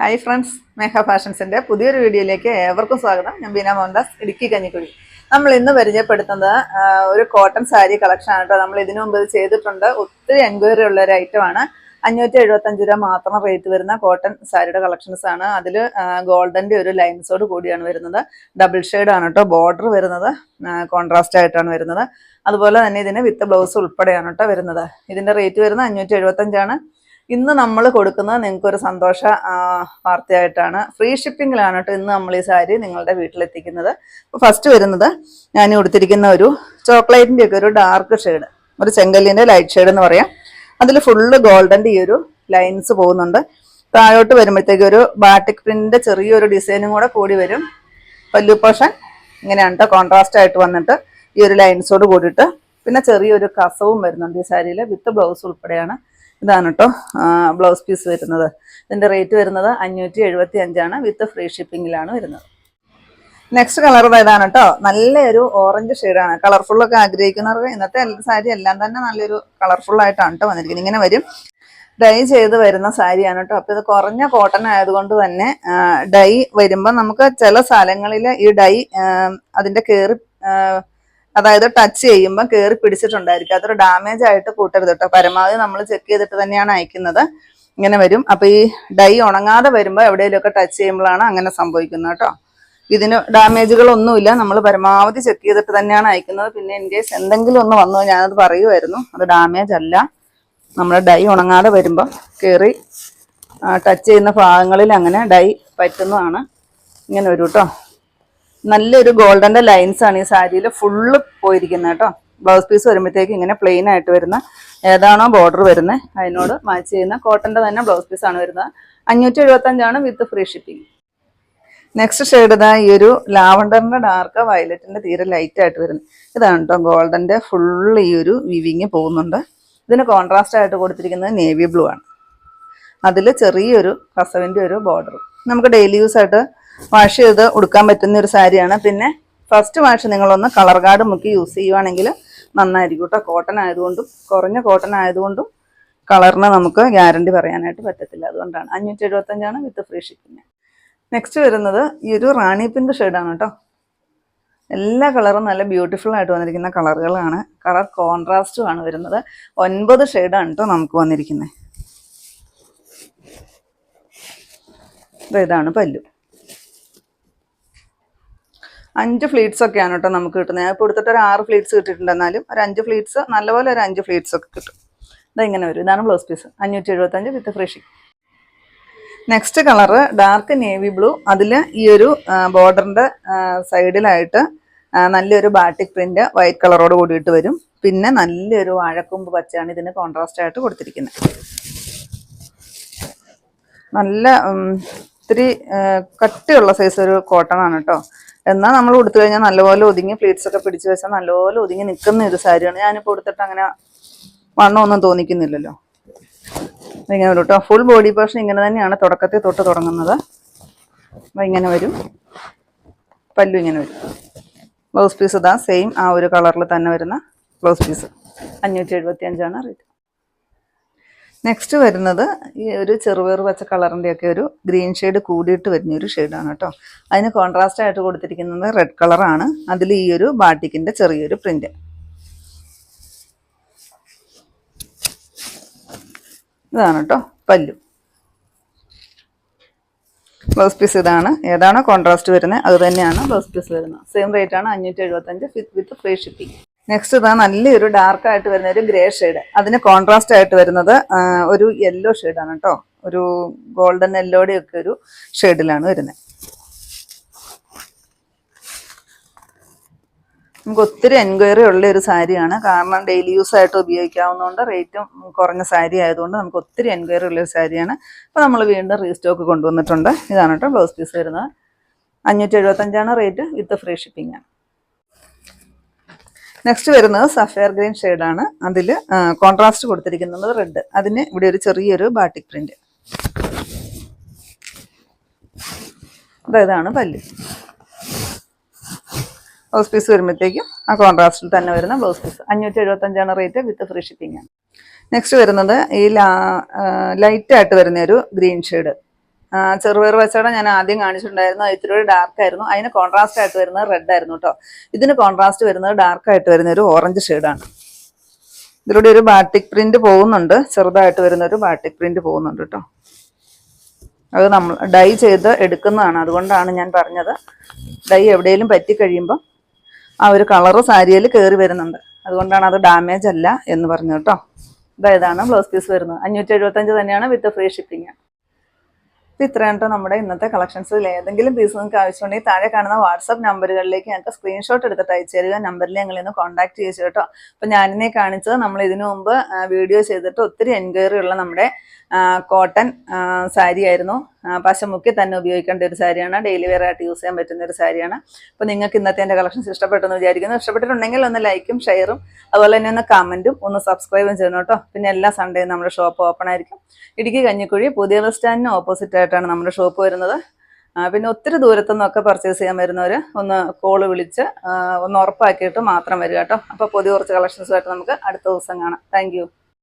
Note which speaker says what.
Speaker 1: Hi friends മേഘ ഫാഷൻസിന്റെ പുതിയൊരു വീഡിയോയിലേക്ക് ഏവർക്കും സ്വാഗതം. ഞാൻ ബീന മോഹൻദാസ് ഇടുക്കി കഞ്ഞിക്കുഴി. നമ്മൾ ഇന്ന് പരിചയപ്പെടുത്തുന്നത് ഒരു കോട്ടൺ സാരി കളക്ഷൻ ആണ് കേട്ടോ. നമ്മൾ ഇതിനു മുമ്പ് ചെയ്തിട്ടുണ്ട്. ഒത്തിരി എൻക്വയറി ഉള്ള ഒരു ഐറ്റം ആണ്. അഞ്ഞൂറ്റി എഴുപത്തഞ്ച് രൂപ മാത്രം റേറ്റ് വരുന്ന കോട്ടൺ സാരിയുടെ കളക്ഷൻസ് ആണ്. അതിൽ ഗോൾഡന്റെ ഒരു ലൈൻസോട് കൂടിയാണ് വരുന്നത്. ഡബിൾ ആണ് കേട്ടോ ബോർഡർ വരുന്നത്. കോൺട്രാസ്റ്റ് ആയിട്ടാണ് വരുന്നത്. അതുപോലെ തന്നെ ഇതിന് വിത്ത് ബ്ലൗസ് ഉൾപ്പെടെയാണ് കേട്ടോ വരുന്നത്. ഇതിന്റെ റേറ്റ് വരുന്നത് അഞ്ഞൂറ്റി എഴുപത്തഞ്ചാണ് ഇന്ന് നമ്മൾ കൊടുക്കുന്നത് നിങ്ങൾക്ക് ഒരു സന്തോഷ വാർത്തയായിട്ടാണ്. ഫ്രീ ഷിപ്പിങ്ങിലാണ് കേട്ടോ ഇന്ന് നമ്മൾ ഈ സാരി നിങ്ങളുടെ വീട്ടിലെത്തിക്കുന്നത്. അപ്പോൾ ഫസ്റ്റ് വരുന്നത് ഞാൻ കൊടുത്തിരിക്കുന്ന ഒരു ചോക്ലേറ്റിന്റെ ഒക്കെ ഒരു ഡാർക്ക് ഷെയ്ഡ് ഒരു ചെങ്കല്ലിന്റെ ലൈറ്റ് ഷെയ്ഡ് എന്ന് പറയാം. അതിൽ ഫുള്ള് ഗോൾഡന്റെ ഈ ഒരു ലൈൻസ് പോകുന്നുണ്ട്. താഴോട്ട് വരുമ്പോഴത്തേക്ക് ഒരു ബാറ്റിക് പ്രിന്റിന്റെ ചെറിയൊരു ഡിസൈനും കൂടെ കൂടി വരും. പല്ലു പോഷൻ ഇങ്ങനെയാണ് കോൺട്രാസ്റ്റ് ആയിട്ട് വന്നിട്ട് ഈ ഒരു ലൈൻസോട് കൂടിയിട്ട്. പിന്നെ ചെറിയൊരു കസവും വരുന്നുണ്ട് ഈ സാരിയിൽ വിത്ത് ബ്ലൗസ് ഉൾപ്പെടെയാണ്. ഇതാണ് കേട്ടോ ബ്ലൗസ് പീസ് വരുന്നത്. ഇതിന്റെ റേറ്റ് വരുന്നത് അഞ്ഞൂറ്റി എഴുപത്തി അഞ്ചാണ് വിത്ത് ഫ്രീ ഷിപ്പിങ്ങിലാണ് വരുന്നത് നെക്സ്റ്റ് കളർ ഇതാണ് കേട്ടോ നല്ലൊരു ഓറഞ്ച് ഷെയ്ഡാണ് കളർഫുൾ ഒക്കെ ആഗ്രഹിക്കുന്നവർക്ക് ഇന്നത്തെ സാരി എല്ലാം തന്നെ നല്ലൊരു കളർഫുൾ ആയിട്ടാണ് കേട്ടോ വന്നിരിക്കുന്നത്. ഇങ്ങനെ വരും. ഡൈ ചെയ്ത് വരുന്ന സാരിയാണ് കേട്ടോ അപ്പൊ ഇത് കുറഞ്ഞ കോട്ടൺ ആയതുകൊണ്ട് തന്നെ ഡൈ വരുമ്പോൾ നമുക്ക് ചില സ്ഥലങ്ങളിൽ ഈ ഡൈ അതിന്റെ കയറി അതായത് ടച്ച് ചെയ്യുമ്പോൾ കയറി പിടിച്ചിട്ടുണ്ടായിരിക്കും. അതൊരു ഡാമേജ് ആയിട്ട് കൂട്ടരുത് കേട്ടോ പരമാവധി നമ്മൾ ചെക്ക് ചെയ്തിട്ട് തന്നെയാണ് അയക്കുന്നത്. ഇങ്ങനെ വരും. അപ്പൊ ഈ ഡൈ ഉണങ്ങാതെ വരുമ്പോൾ എവിടെയെങ്കിലുമൊക്കെ ടച്ച് ചെയ്യുമ്പോഴാണ് അങ്ങനെ സംഭവിക്കുന്നത് കേട്ടോ ഇതിന് ഡാമേജുകളൊന്നുമില്ല നമ്മൾ പരമാവധി ചെക്ക് ചെയ്തിട്ട് തന്നെയാണ് അയക്കുന്നത്. പിന്നെ ഇൻ കേസ് എന്തെങ്കിലും ഒന്ന് വന്നു ഞാനത് പറയുമായിരുന്നു അത് ഡാമേജ് അല്ല. നമ്മൾ ഡൈ ഉണങ്ങാതെ വരുമ്പോൾ കയറി ടച്ച് ചെയ്യുന്ന ഭാഗങ്ങളിൽ അങ്ങനെ ഡൈ പറ്റുന്നതാണ്. ഇങ്ങനെ വരും കേട്ടോ നല്ലൊരു ഗോൾഡന്റെ ലൈൻസ് ആണ് ഈ സാരിയിൽ ഫുള്ള് പോയിരിക്കുന്നത് കേട്ടോ. ബ്ലൗസ് പീസ് വരുമ്പോഴത്തേക്ക് ഇങ്ങനെ പ്ലെയിൻ ആയിട്ട് വരുന്ന ഏതാണോ ബോർഡർ വരുന്നത് അതിനോട് മാച്ച് ചെയ്യുന്ന കോട്ടന്റെ തന്നെ ബ്ലൗസ് പീസ് ആണ് വരുന്നത്. അഞ്ഞൂറ്റി എഴുപത്തഞ്ചാണ് with free shipping next shade ഇതാ ഈ ഒരു ലാവണ്ടറിന്റെ ഡാർക്ക് വയലറ്റിന്റെ തീരെ ലൈറ്റ് ആയിട്ട് വരുന്നത്. ഇതാണ് കേട്ടോ ഗോൾഡന്റെ ഫുൾ ഈ ഒരു വിവിങ് പോകുന്നുണ്ട്. ഇതിന് കോൺട്രാസ്റ്റ് ആയിട്ട് കൊടുത്തിരിക്കുന്നത് നേവി ബ്ലൂ ആണ്. അതിൽ ചെറിയൊരു കസവിന്റെ ഒരു ബോർഡർ നമുക്ക് ഡെയിലി യൂസ് ആയിട്ട് വാഷ് ചെയ്ത് ഉടുക്കാൻ പറ്റുന്ന ഒരു സാരിയാണ്. പിന്നെ ഫസ്റ്റ് വാഷ് നിങ്ങളൊന്ന് കളർ കാർഡ് മുക്കി യൂസ് ചെയ്യുവാണെങ്കിൽ നന്നായിരിക്കും കേട്ടോ കോട്ടൺ ആയതുകൊണ്ടും കുറഞ്ഞ കോട്ടൺ ആയതുകൊണ്ടും കളറിന് നമുക്ക് ഗ്യാരണ്ടി പറയാനായിട്ട് പറ്റത്തില്ല. അതുകൊണ്ടാണ്. അഞ്ഞൂറ്റി എഴുപത്തഞ്ചാണ് വിത്ത് ഫ്രീ ഷിപ്പിംഗ് നെക്സ്റ്റ് വരുന്നത് ഈ ഒരു റാണി പിങ്ക് ഷെയ്ഡാണ് കേട്ടോ എല്ലാ കളറും നല്ല ബ്യൂട്ടിഫുൾ ആയിട്ട് വന്നിരിക്കുന്ന കളറുകളാണ് കളർ കോൺട്രാസ്റ്റും ആണ് വരുന്നത്. ഒൻപത് ഷെയ്ഡാണ് കേട്ടോ നമുക്ക് വന്നിരിക്കുന്നത് ഇതാണ് പല്ലു. അഞ്ച് ഫ്ലീറ്റ്സ് ഒക്കെയാണ് കേട്ടോ നമുക്ക് കിട്ടുന്നത്. ഞാൻ ഇപ്പോൾ എടുത്തിട്ട് ഒരു ആറ് ഫ്ലീറ്റ്സ് കിട്ടിയിട്ടുണ്ട്. എന്നാലും ഒരു അഞ്ച് ഫ്ലീറ്റ്സ് നല്ലപോലെ ഒരു അഞ്ച് ഫ്ലീറ്റ്സ് ഒക്കെ കിട്ടും. ഇങ്ങനെ വരും. ഇതാണ് ബ്ലൗസ് പീസ് അഞ്ഞൂറ്റി എഴുപത്തഞ്ച് with free ship next colour dark navy blue അതിൽ ഈ ഒരു ബോർഡറിന്റെ സൈഡിലായിട്ട് നല്ലൊരു ബാട്ടിക് പ്രിന്റ് വൈറ്റ് കളറോട് കൂടിയിട്ട് വരും. പിന്നെ നല്ലൊരു വാഴക്കൊമ്പ് പച്ചയാണ് ഇതിന് കോൺട്രാസ്റ്റ് ആയിട്ട് കൊടുത്തിരിക്കുന്നത് നല്ല ഇത്തിരി കട്ടിയുള്ള സൈസ് ഒരു കോട്ടൺ ആണ് കേട്ടോ. എന്നാൽ നമ്മൾ കൊടുത്തു കഴിഞ്ഞാൽ നല്ലപോലെ ഒതുങ്ങി പ്ലീറ്റ്സ് ഒക്കെ പിടിച്ചു വെച്ചാൽ നല്ലപോലെ ഒതുങ്ങി നിൽക്കുന്ന ഒരു സാരിയാണ്. ഞാനിപ്പോൾ കൊടുത്തിട്ട് അങ്ങനെ വണ്ണമൊന്നും തോന്നിക്കുന്നില്ലല്ലോ. ഇങ്ങനെ വരും കേട്ടോ ഫുൾ ബോഡി പോർഷൻ ഇങ്ങനെ തന്നെയാണ് തുടക്കത്തിൽ തൊട്ട് തുടങ്ങുന്നത്. അപ്പം ഇങ്ങനെ വരും. പല്ലു ഇങ്ങനെ വരും. ബ്ലൗസ് പീസ് ഇതാ സെയിം ആ ഒരു കളറിൽ തന്നെ വരുന്ന ബ്ലൗസ് പീസ് അഞ്ഞൂറ്റി എഴുപത്തി അഞ്ചാണ് റേറ്റ് നെക്സ്റ്റ് വരുന്നത് ഈ ഒരു ചെറുപയർ വെച്ച കളറിന്റെ ഒക്കെ ഒരു ഗ്രീൻ ഷെയ്ഡ് കൂടിയിട്ട് വരുന്ന ഒരു ഷെയ്ഡാണ് കേട്ടോ. അതിന് കോൺട്രാസ്റ്റ് ആയിട്ട് കൊടുത്തിരിക്കുന്നത് റെഡ് കളറാണ് അതിൽ ഈ ഒരു ബാട്ടിക്കിന്റെ ചെറിയൊരു പ്രിന്റ് ഇതാണ് കേട്ടോ പല്ലു. ബ്ലൗസ് പീസ് ഇതാണ്. ഏതാണോ കോൺട്രാസ്റ്റ് വരുന്നത് അത് തന്നെയാണ് ബ്ലൗസ് പീസ് വരുന്നത്. സെയിം റേറ്റ് ആണ് അഞ്ഞൂറ്റി എഴുപത്തഞ്ച് വിത്ത് ഫ്രീ ഷിപ്പിംഗ് നെക്സ്റ്റ് ഇതാ നല്ലൊരു ഡാർക്ക് ആയിട്ട് വരുന്ന ഒരു ഗ്രേ ഷെയ്ഡ് അതിന് കോൺട്രാസ്റ്റ് ആയിട്ട് വരുന്നത് ഒരു യെല്ലോ ഷെയ്ഡാണ് കേട്ടോ ഒരു ഗോൾഡൻ യെല്ലോയുടെ ഒക്കെ ഒരു ഷെയ്ഡിലാണ് വരുന്നത് നമുക്ക് ഒത്തിരി എൻക്വയറി ഉള്ള ഒരു സാരിയാണ് കാരണം ഡെയിലി യൂസ് ആയിട്ട് ഉപയോഗിക്കാവുന്നതുകൊണ്ട് റേറ്റും കുറഞ്ഞ സാരി ആയതുകൊണ്ട് നമുക്ക് ഒത്തിരി എൻക്വയറി ഉള്ള ഒരു സാരിയാണ് അപ്പോൾ നമ്മൾ വീണ്ടും റീസ്റ്റോക്ക് കൊണ്ടുവന്നിട്ടുണ്ട്. ഇതാണ് കേട്ടോ ബ്ലൗസ് പീസ് വരുന്നത്. അഞ്ഞൂറ്റി എഴുപത്തഞ്ചാണ് റേറ്റ് വിത്ത് ഫ്രീ ഷിപ്പിംഗ് ആണ്. നെക്സ്റ്റ് വരുന്നത് സഫയർ ഗ്രീൻ ഷെയ്ഡാണ് അതിൽ കോൺട്രാസ്റ്റ് കൊടുത്തിരിക്കുന്നത് റെഡ് അതിന് ഇവിടെ ഒരു ചെറിയൊരു ബാട്ടിക് പ്രിന്റ് അതായതാണ് പല്ല്. ബ്ലൗസ് പീസ് വരുമ്പോഴത്തേക്കും ആ കോൺട്രാസ്റ്റിൽ തന്നെ വരുന്ന ബ്ലൗസ് പീസ് അഞ്ഞൂറ്റി എഴുപത്തഞ്ചാണ് റേറ്റ് വിത്ത് ഫ്രീ ഷിപ്പിംഗ് ആണ്. നെക്സ്റ്റ് വരുന്നത് ഈ ലൈറ്റ് ആയിട്ട് വരുന്ന ഒരു ഗ്രീൻ ഷെയ്ഡ് ചെറുപയർ പച്ചവട ഞാൻ ആദ്യം കാണിച്ചിട്ടുണ്ടായിരുന്നു. ഇത്തിരി ഒരു ഡാർക്ക് ആയിരുന്നു. അതിന് കോൺട്രാസ്റ്റ് ആയിട്ട് വരുന്നത് റെഡ് ആയിരുന്നു കേട്ടോ ഇതിന് കോൺട്രാസ്റ്റ് വരുന്നത് ഡാർക്ക് ആയിട്ട് വരുന്ന ഒരു ഓറഞ്ച് ഷെയ്ഡാണ് ഇതിലൂടെ ഒരു ബാട്ടിക് പ്രിന്റ് പോകുന്നുണ്ട്. ചെറുതായിട്ട് വരുന്ന ഒരു ബാട്ടിക് പ്രിന്റ് പോകുന്നുണ്ട് കേട്ടോ അത് നമ്മൾ ഡൈ ചെയ്ത് എടുക്കുന്നതാണ്. അതുകൊണ്ടാണ് ഞാൻ പറഞ്ഞത്. ഡൈ എവിടെയെങ്കിലും പറ്റി കഴിയുമ്പോൾ ആ ഒരു കളർ സാരിയിൽ കയറി വരുന്നുണ്ട്. അതുകൊണ്ടാണ് അത് ഡാമേജ് അല്ല എന്ന് പറഞ്ഞു കേട്ടോ ഇതാ ഇതാണ് ബ്ലൗസ് പീസ് വരുന്നത്. അഞ്ഞൂറ്റി തന്നെയാണ് വിത്ത് ഫ്രീ ഷിപ്പിംഗ് ഇത് ഇത്രയും കേട്ടോ നമ്മുടെ ഇന്നത്തെ കളക്ഷൻസിൽ ഏതെങ്കിലും പീസ് നിങ്ങൾക്ക് ആവശ്യമുണ്ടെങ്കിൽ താഴെ കാണുന്ന വാട്സപ്പ് നമ്പറുകളിലേക്ക് ഞങ്ങൾക്ക് സ്ക്രീൻഷോട്ട് എടുത്തിട്ട് അയച്ചു തരിക. നമ്പറിൽ ഞങ്ങൾ ഇന്ന് കോൺടാക്ട് ചെയ്യിച്ചു കേട്ടോ. അപ്പോൾ ഞാനിനെ കാണിച്ചത് നമ്മൾ ഇതിനു മുമ്പ് വീഡിയോ ചെയ്തിട്ട് ഒത്തിരി എൻക്വയറി ഉള്ള നമ്മുടെ കോട്ടൺ സാരി ആയിരുന്നു. പശമുക്കി തന്നെ ഉപയോഗിക്കേണ്ട ഒരു സാരിയാണ്. ഡെയിലി വെയർ ആയിട്ട് യൂസ് ചെയ്യാൻ പറ്റുന്ന ഒരു സാരിയാണ്. അപ്പോൾ നിങ്ങൾക്ക് ഇന്നത്തെ എന്റെ കളക്ഷൻസ് ഇഷ്ടപ്പെട്ടെന്ന് വിചാരിക്കുന്നു. ഇഷ്ടപ്പെട്ടിട്ടുണ്ടെങ്കിൽ ഒന്ന് ലൈക്കും ഷെയറും അതുപോലെ തന്നെ ഒന്ന് കമന്റും ഒന്ന് സബ്സ്ക്രൈബും ചെയ്യണം കേട്ടോ. പിന്നെ എല്ലാ സൺഡേയും നമ്മുടെ ഷോപ്പ് ഓപ്പൺ ആയിരിക്കും. ഇടുക്കി കഞ്ഞിക്കുഴി പുതിയ ബസ് സ്റ്റാൻഡിന് ഓപ്പോസിറ്റ് ആയിട്ടാണ് നമ്മുടെ ഷോപ്പ് വരുന്നത്. പിന്നെ ഒത്തിരി ദൂരത്തു നിന്നൊക്കെ പർച്ചേസ് ചെയ്യാൻ വരുന്നവർ ഒന്ന് കോൾ വിളിച്ച് ഒന്ന് ഉറപ്പാക്കിയിട്ട് മാത്രം വരിക കേട്ടോ. അപ്പോൾ പുതിയ കുറച്ച് കളക്ഷൻസുമായിട്ട് നമുക്ക് അടുത്ത ദിവസം കാണാം. താങ്ക്